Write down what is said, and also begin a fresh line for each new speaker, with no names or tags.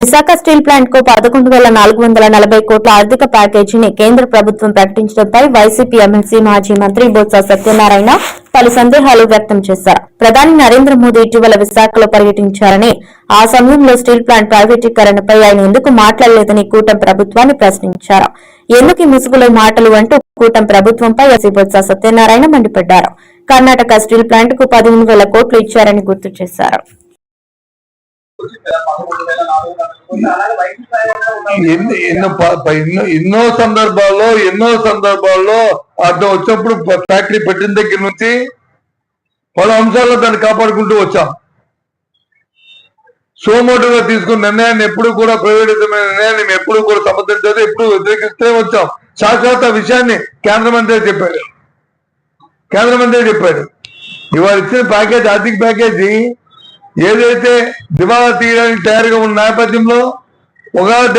Visakha steel ప్లాంట్కు పదకొండు వేల నాలుగు వందల నలభై కోట్ల ఆర్థిక ప్యాకేజీని కేంద్ర ప్రభుత్వం ప్రకటించడంపై వైసీపీ ఎమ్మెల్సీ మాజీ మంత్రి బొత్స సత్యనారాయణ పలు సందేహాలు వ్యక్తం చేశారు. ప్రధాని నరేంద్ర మోదీ ఇటీవల విశాఖలో పర్యటించారని ఆ సమయంలో స్టీల్ ప్లాంట్ ప్రైవేటీకరణపై ఆయన ఎందుకు మాట్లాడలేదని కూటమి ప్రభుత్వాన్ని ప్రశ్నించారు. ఎందుకు ఈ ముసుగులో మాటలు అంటూ కూటమి ప్రభుత్వంపై ఎస్సీ బొత్స సత్యనారాయణ మండిపడ్డారు. కర్ణాటక స్టీల్ ప్లాంట్కు పదిహేను వేల కోట్లు ఇచ్చారని గుర్తు చేశారు.
ఎన్నో ఎన్నో ఎన్నో సందర్భాల్లో ఎన్నో సందర్భాల్లో అర్థం వచ్చినప్పుడు ఫ్యాక్టరీ పెట్టిన దగ్గర నుంచి పలు అంశాల్లో దాన్ని కాపాడుకుంటూ వచ్చాం. సోమోటుగా తీసుకున్న నిర్ణయాన్ని ఎప్పుడు కూడా ప్రైవేటిజమైన నిర్ణయాన్ని మేము ఎప్పుడు కూడా సమర్థించదు ఎప్పుడు వ్యతిరేకిస్తే వచ్చాం. శాశ్వత విషయాన్ని కేంద్ర మంత్రి చెప్పాడు. కేంద్ర మంత్రి చెప్పాడు. ఇవాళ ఇచ్చిన ప్యాకేజ్ ఆర్థిక ప్యాకేజీ ఏదైతే దివాలా తీయడానికి తయారుగా ఉన్న నేపథ్యంలో ఒక